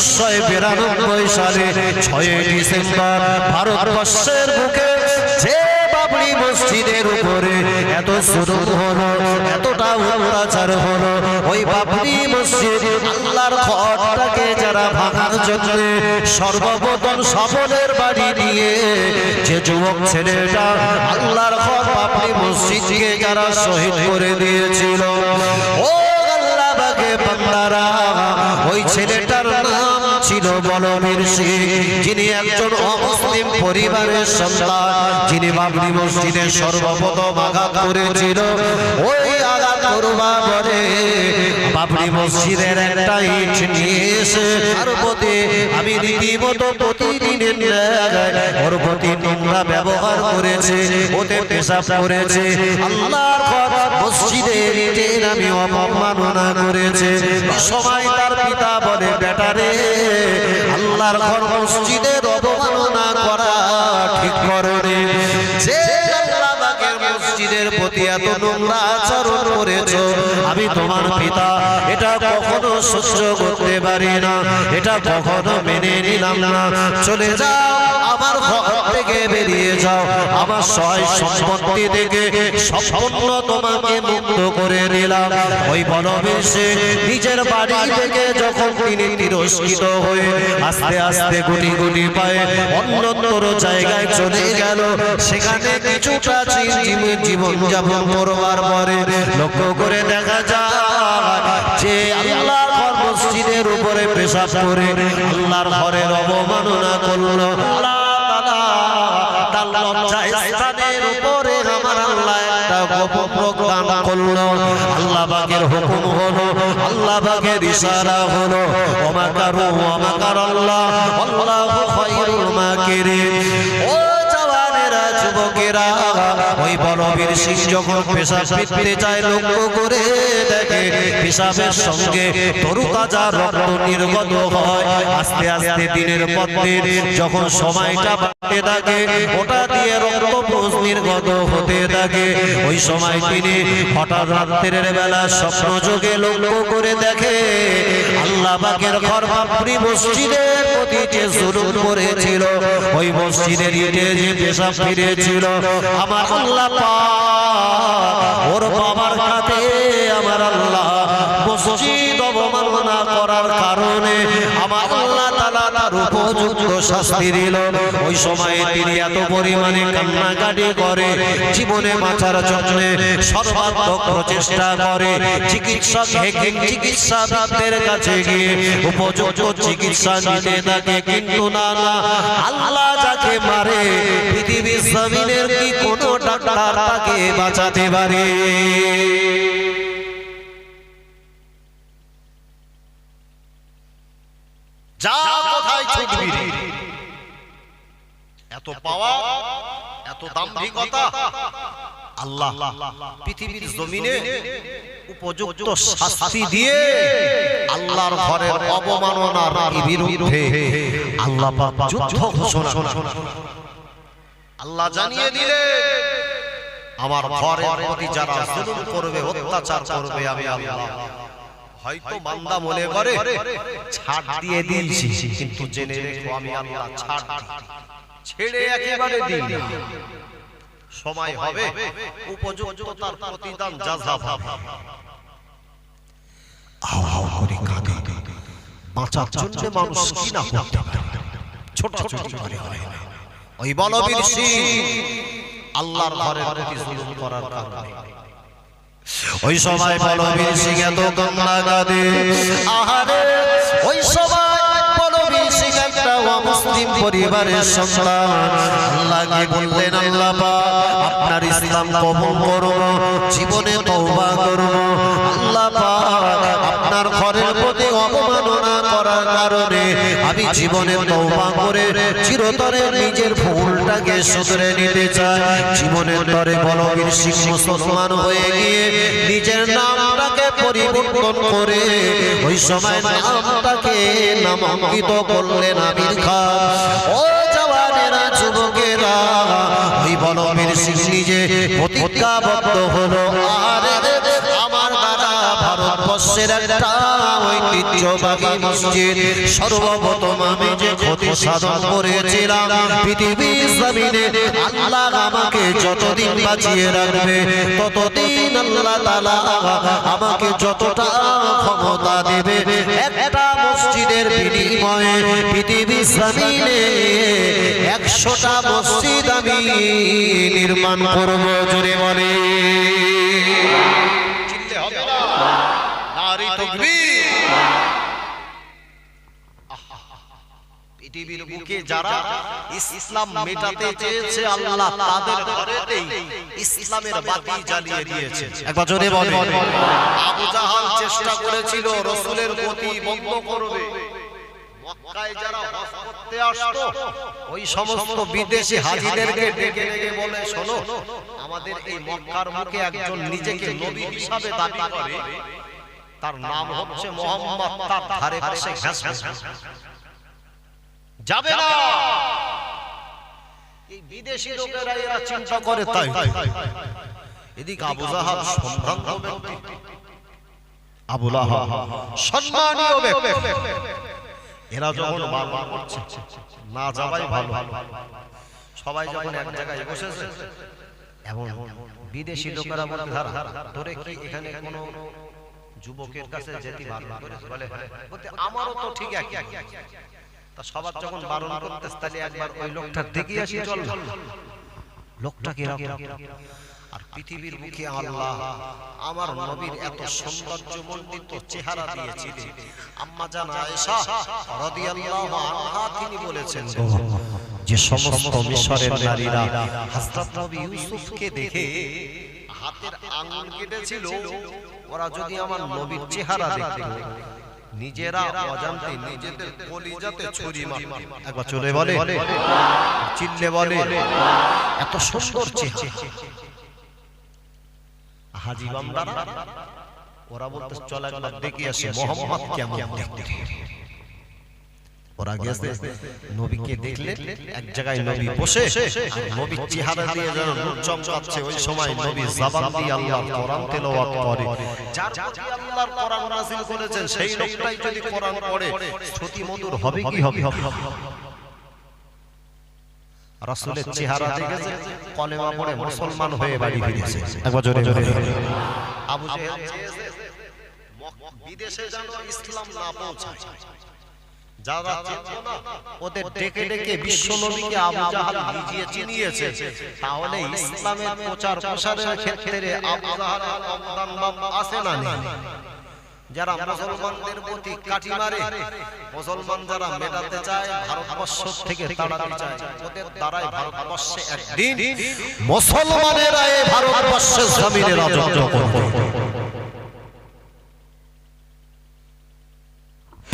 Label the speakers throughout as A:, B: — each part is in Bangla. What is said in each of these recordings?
A: উনিশশো বিরানব্বই সালে ছয় ডিসেম্বর ভারতবর্ষের বুকে যে বাবরি মসজিদের উপরে এত জুলুম হলো, এতটা অত্যাচার হলো, ওই বাবরি মসজিদ আল্লাহর যারা ভাঙার জন্য সর্বপ্রথম সফলের বাড়ি দিয়ে যে যুবক ছেলেটা আল্লাহর ঘর বাবরি মসজিদকে যারা শহীদ করে দিয়েছিল, ও আল্লাহ বাগে বাংলারা ওই ছেলেটার নাম ছিল বলবীর সিং যিনি একজন অমুসলিম পরিবারের সন্তান, যিনি বাবরি মসজিদে সর্বপ্রথম আঘাত করেছিল, ওই করবা বলে বাবরি মসজিদের একটা ইট নিয়ে এসে তার আমি রীতিমতো প্রতিদিনের ওর প্রতি নোংরা ব্যবহার করেছে ওতে পেশাব করেছে। আল্লাহর মসজিদের ইটের আমি অবমাননা করেছে। সময় তার পিতা বলে বেটারে আল্লাহর ঘর মসজিদের অবমাননা করা ঠিক করনি যে মসজিদের প্রতি এত নোংরা আচরণ করেছ। আমি তোমার পিতা, এটা কখনো সহ্য করতে পারি না। এটা কখনো মেনে নিলাম না। চলে যাও, আমার থেকে বেরিয়ে যাও। আমার সয় সম্পত্তি থেকে সম্পূর্ণ তোমাকে মুক্ত করে নিলাম ওই সে নিজের বাড়ি থেকে যখন তিনি তিরস্কৃত হয়ে আস্তে আস্তে গুটি গুটি পায়ে অন্যতর জায়গায় চলে গেল, সেখানে কিছুটা জীবন জীবন যাপন করবার পরে লক্ষ্য করে দেখা যায় উপরে পেশাব করে আল্লাহর ঘরের অবমাননা করল। আল্লাহ স্থানের আল্লাহ জওয়ানেরা যুবকেরা ওই বলবীর যখন লক্ষ্য করে দেখে, পেশাবের সঙ্গে রক্ত নির্গত হয়। আস্তে আস্তে দিনের যখন সময়টা বাড়তে থাকে, ওটা দিয়ে রক্ত পোষ নির্গত হতে থাকে। ওই সময় তিনি হঠাৎ রাত্রের বেলা স্বপ্ন যোগে লক্ষ্য করে দেখে, আল্লাহ ঘর বাপরি মসজিদের প্রতি যে করেছিল ওই মসজিদের ইটে যে পেশাব ফিরেছিল আমার আল্লাহ ওর বাবার কাছে আমার আল্লাহ মসজিদ অবমাননা করার কারণে আমার আল্লাহ তাআলা তার উপযুক্ত শাস্তি দিল। ওই সময়ে তিনি এত পরিমাণে কান্নাকাটি করে জীবনে বাঁচার জন্য সর্বাত্মক প্রচেষ্টা করে চিকিৎসক চিকিৎসাবিদদের কাছে গিয়ে উপযুক্ত চিকিৎসা নিতে থাকে। কিন্তু না না আল্লাহ যাকে মারে পৃথিবীর জমিনের কি কোনো ডাক্তার তাকে বাঁচাতে পারে? যা কোথায় ছুটবি এত পাওয়া এত দাম্ভিকতা আল্লাহ পৃথিবীর জমিনে উপযুক্ত শাস্তি দিয়ে আল্লাহর ঘরের অবমাননার বিরুদ্ধে আল্লাহ যুদ্ধ ঘোষণা আল্লাহ জানিয়ে দিলে আমার ঘরের প্রতি যারা জুলুম করবে অত্যাচার করবে আমি আল্লাহ। হয়তো বান্দা মনে করে ছাড় দিয়ে দিয়েছি কিন্তু জেনে রেখো আমি আল্লাহ ছাড় ছেড়ে একেবারে দিই। সময় হবে উপযুক্ত তার প্রতিদান যাজা পাবে আও আও করে কাঁদে। বাঁচার জন্য মানুষ কি না করতে পারে। ছোট ছোট করে হয় ওই বলবীর সিং আল্লাহর ঘরের প্রতি জুলুম করার কারণে। ওই সময় বলবীর সিং এত গঙ্গা গাদে আহারে ওই সময় বলবীর সিং একটা মুসলিম পরিবারের সন্তান। আল্লাহকে বললেন আল্লাহ আপনার ইসলাম কবুল করুন জীবনে তওবা আল্লাহ আপনার ঘরের প্রতি অবমাননা করার কারণে আমি জীবনে তওবা করে চিরতরে নিজের ভুলটাকে শুধরে নিতে চাই। জীবনের তরে বলবীর সিং মুসলমান হয়ে গিয়ে নিজের নামটাকে পরিবর্তন করে ওই সময় নামটাকে নামাঙ্কিত করলেন আমির খান। ও জওয়ানেরা যুবকেরা ওই বলবীর সিং নিজে প্রতিজ্ঞাবদ্ধ হলো। আর ভারতবর্ষের একটা ঐতিহ্যবাহী মসজিদ। সর্বপ্রথম আমি যে ক্ষতি সাধন করেছিলাম, পৃথিবীর জমিনে আল্লাহ আমাকে যতদিন বাঁচিয়ে রাখবে, ততদিন আল্লাহ তাআলা আমাকে যতটা ক্ষমতা দেবে। একটা মসজিদের বিনিময়ে পৃথিবীর জমিনে একশোটা মসজিদ আমি নির্মাণ করব, জোরে বলে চিনতে হবে না। পৃথিবীর বুকে যারা ইসলাম মেটাতে চেয়েছে আল্লাহ তাদের ঘরেতেই ইসলামের বাতি জ্বালিয়ে দিয়েছে। একবার জোরে বলে আবু জাহাল চেষ্টা করেছিল রসুলের গতি বন্ধ করবে মক্কায় যারা হজ করতে আসতো ওই সমস্ত বিদেশি হাজিদেরকে ডেকে ডেকে বলে শোনো আমাদের এই মক্কার মুখে একজন নিজেকে নবী হিসাবে দাবি করে। তার নাম হচ্ছে মোহাম্মদ তার ধারে পাশে ঘাস। যাবে না। এই বিদেশি লোকেরা এরা চিন্তা করে তাই। এদিকে আবু জাহাল সম্ভ্রান্ত ব্যক্তি। আবু লাহাব সম্মানীয় ব্যক্তি। এরা যখন করছে না যাওয়াই ভালো। সবাই যখন এক জায়গায় বসেছে এবং বিদেশি লোকেরা বলে ধারা ধরে কি এখানে কোনো যুবকের কাছে যেতে বারণ করে? বলে আমারও তো ঠিক একই। তা সবার যখন বারণ করতে তাহলে একবার ওই লোকটার দিকে আসি চল। লোকটা কি আর পৃথিবীর মুখে আল্লাহ আমার নবীর এত সৌন্দর্যমণ্ডিত চেহারা দিয়েছিলেন। আম্মা জান আয়েশা রাদিয়াল্লাহু আনহা তিনি বলেছেন। যে সমস্ত মিশরের নারীরা হযরত নবী ইউসুফকে দেখে হাতের আঙ্গুল কেটেছিল ওরা যদি আমার নবীর চেহারা দেখতো। নিজেরা অজান্তে নিজেদের কলিজাতে ছুরি মারে। একবার চলে বলে। চিল্লে বলে। এত সুন্দর চেহারা। হাজি বামদারা ওরা বলতে চল একবার দেখি আসে মোহাম্মদ কেমন দেখতে। ওরা গেছে নবীকে দেখলে এক জায়গায় নবী বসে নবীর চেহারা দিয়ে যেন নূর চমকাচ্ছে ওই সময় নবী জবান দিয়ে আল্লাহর কোরআন তেলাওয়াত করে যার আল্লাহর কোরআন নাযিল করেছেন সেই লোকটাই যদি কোরআন পড়ে শ্রুতি মধুর হবে কি হবে রাসূলের চেহারা দেখেছে কলেমা পড়ে মুসলমান হয়ে বাড়ি ফিরেছে একবার জোরে জোরে আবু জেহেল বিদেশে যেন ইসলাম না পৌঁছায় যারা চিনতো ওদের ডেকে ডেকে বিশ্ব নবীকে আবু জাহাল ভিজিয়ে চিনিয়েছে। তাহলে ইসলামের প্রচার প্রসারের ক্ষেত্রে আবু জাহাল অবদান আছে না নেই যারা মুসলমানদের প্রতি কাটি মারে মুসলমান যারা মেটাতে চায় ভারতবর্ষ থেকে তাড়াতে চায় ওদের দ্বারাই ভারতবর্ষে একদিন মুসলমানেরা এই ভারতবর্ষের জমিনে রাজত্ব করবে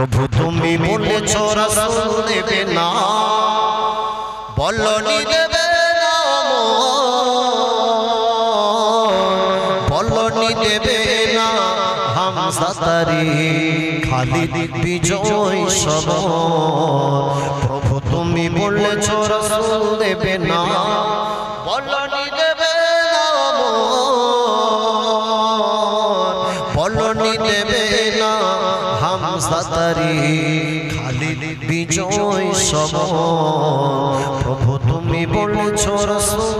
A: প্রভু তুমি বলেছ রাসূল দেবে না। বলনি দেবে না। বলনি দেবে না। হামজা তারি খালিদ বিজয় সব। প্রভু তুমি বলেছ রাসূল দেবে না। সম প্রভু তুমি বলেছ রসুল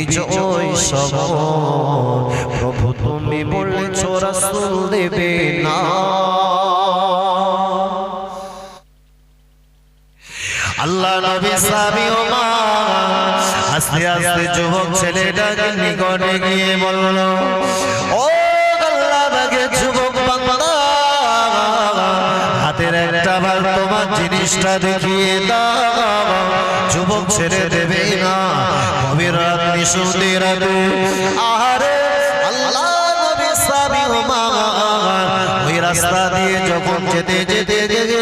A: বিজয় সব প্রভু তুমি বলেছ দেবে না। আল্লাহ নবী সাবি ওমা আস্তে আস্তে যুবক ছেলেটা নিকটে গিয়ে বলল, ও জিনিসটা দেখিয়ে দাও। যুবক ছেড়ে দেবে না। কবির রাত নিশুতি রাতে। আহারে, আল্লাহ নবী সাবি ওই রাস্তা দিয়ে যখন যেতে যেতে যেতে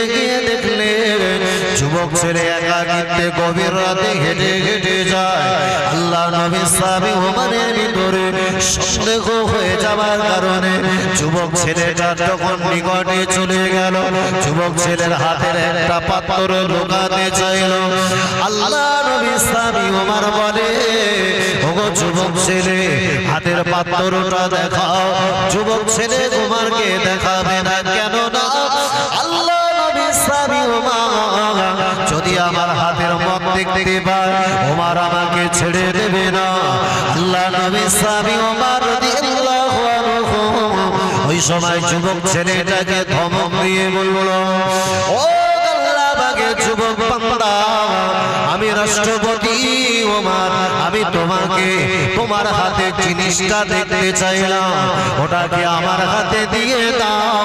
A: যুবক ছেলে একাকিত্বে গভীর রাতে হেঁটে হেঁটে যায়। আল্লাহ নবী সাবি ওমানের ভিতরে সন্দেহ হয়ে যাওয়ার কারণে যুবক ছেলেটা যখন নিকটে চলে গেল, যুবক ছেলের হাতের একটা পাত্র লুকাতে চাইল। আল্লাহ নবী সাবি ওমার বলে, ওগো যুবক ছেলে, হাতের পাত্রটা দেখাও। যুবক ছেলে তোমারকে দেখাবে না কেন না আল্লাহ নবী সাবি ওমা যদি আমার হাতের মত দেখতে পায়, ওমার আমাকে ছেড়ে দেবে না। আল্লাহ নবী সাবি ওমার রাদিয়াল্লাহু আনহু ওই সময় যুবক ছেলেটাকে ধমক দিয়ে বলল, ও আল্লাহ বাগে যুবক বান্দা, আমি রাষ্ট্রপতি তোমাকে, তোমার হাতে জিনিসটা দেখতে চাইলাম। ওটাকে আমার হাতে দিয়ে দাও?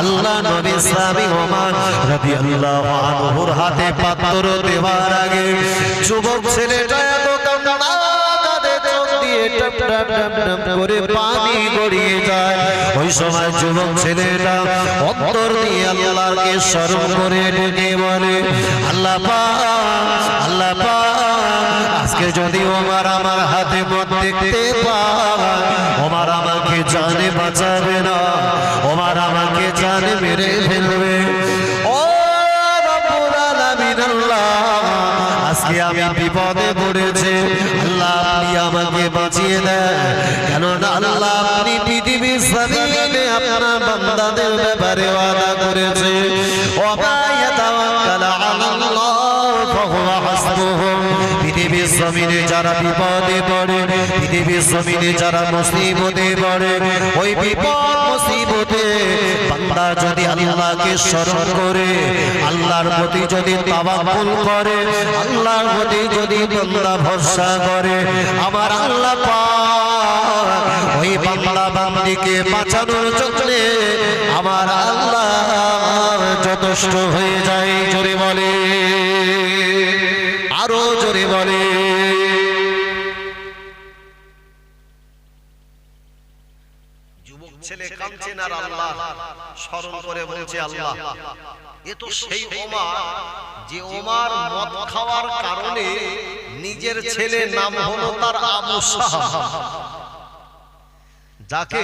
A: আল্লাহ নবী সাবি ওমার রাদিয়াল্লাহু আনহুর হাতে পাত্র দেওয়ার আগে যুবক ছেলেটা এত কান্না আল্লাহ আল্লাহ আজকে যদি ওমার আমার হাতে দেখতে পায় আমাকে জানে বাঁচাবে না, ওমার আমাকে জানে মেরে ফেলবে। আজকে আমি বিপদে পড়েছে, আল্লাহ আমাকে বাঁচিয়ে দেন। কেননা আল্লাহ আপনি পৃথিবীর আপনার ব্যাপারে জমিনে যারা বিপদে পড়ে, পৃথিবীর জমিনে যারা মুসিবতে পড়ে, ওই বিপদ মুসিবতে বান্দা যদি আল্লাহকে স্মরণ করে, আল্লাহর প্রতি যদি তাওয়াক্কুল করে, আল্লাহর প্রতি যদি বান্দা ভরসা করে, আমার আল্লাহ পাক ওই বান্দা বান্দিকে বাঁচানোর জন্য আমার আল্লাহ যথেষ্ট হয়ে যায়, জোরে বলে। আরও জোরে বলে।
B: যুবক ছেলে কাঁদছেন আর আল্লাহ স্মরণ করে বলছে আল্লাহ। এ তো সেই ওমার যে ওমার মদ খাওয়ার কারণে নিজের ছেলের নাম হলো তার আবু যাকে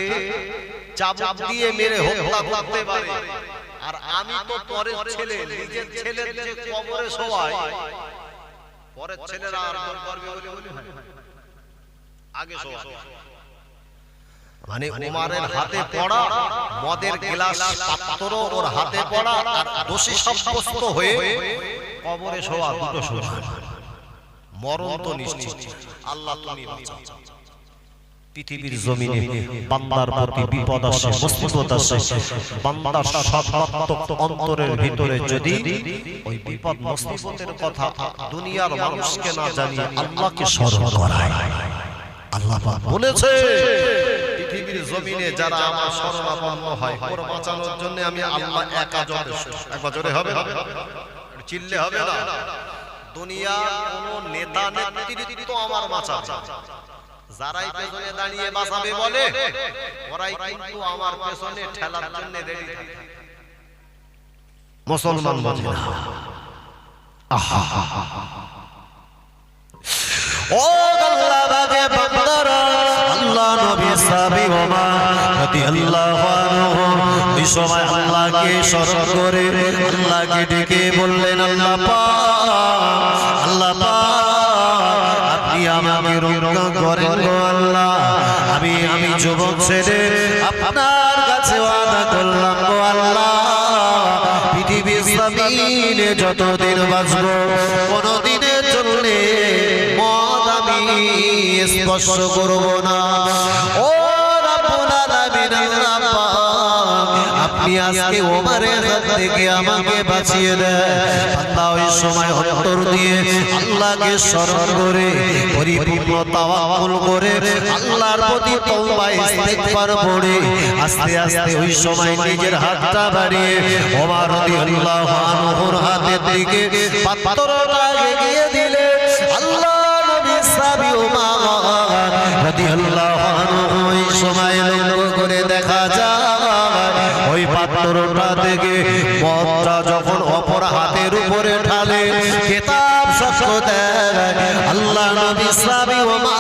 B: চাবুক দিয়ে মেরে হত্যা করতে পারে। আর আমি তো পরের ছেলে নিজের ছেলের যে কবরে শোয়ায় পরের ছেলেরা আর করবে বলে বলে আগে শোয়ায় মানে উমারের হাতে পড়া মদের গ্লাস পাত্র ওর হাতে পড়া আর দোষী সাব্যস্ত হয়ে কবরে শোয়া দুটো শোয়া। মরণ তো নিশ্চিত। আল্লাহ তুমি বাঁচাও।
A: পৃথিবীর জমিনে বান্দার প্রতি বিপদ আসে মুসিবত আসে। বান্দার সর্বাত্মক অন্তরের ভিতরে যদি ওই বিপদ মুসিবতের কথা দুনিয়ার মানুষকে না জানিয়ে আল্লাহকে স্মরণ করায়। আল্লাহ
B: বলেছে জমিনে যারা আমার শরণাপন্ন হয়, ওর বাঁচানোর জন্য আমি আল্লাহ একা যথেষ্ট একবার জোরে হবে? চিল্লে হবে না? দুনিয়া কোন নেতা নেতৃত্ব আমার বাঁচাবে। যারাই পেছনে দাঁড়িয়ে বাঁচাবে বলে, ওরাই কিন্তু আমার পেছনে ঠেলার জন্য রেডি
A: মুসলমান বোঝে না ও আল্লাহ বান্দারা। নবী সাবি ওমা আনহু। ওই সময় আল্লাহকে স্মরণ করে আল্লাহকে ডেকে বললেন, আল্লাহ পাক আল্লাহ পাক, আপনি আমাকে রক্ষা করেন গো আল্লাহ। আমি আমি যুবক আপনার কাছে ওয়াদা করলাম গো আল্লাহ। পৃথিবীর জমিনে যতদিন বাঁচব কোনদিনের স্পর্শ করব না। ও আপনি আজকে থেকে আমাকে বাঁচিয়ে বান্দা ওই সময় দিয়ে আল্লাহকে স্মরণ করে, পরিপূর্ণ তাওয়াক্কুল করে আস্তে আস্তে সময় নিজের হাতটা বাড়িয়ে হাতের দিকে দেখা যায়, ওই পাত্রটা থেকে মদটা যখন অপর হাতের উপরে ঢালে কেতাব শক্ত দেয়। আল্লাহ নবী সাবি ওমর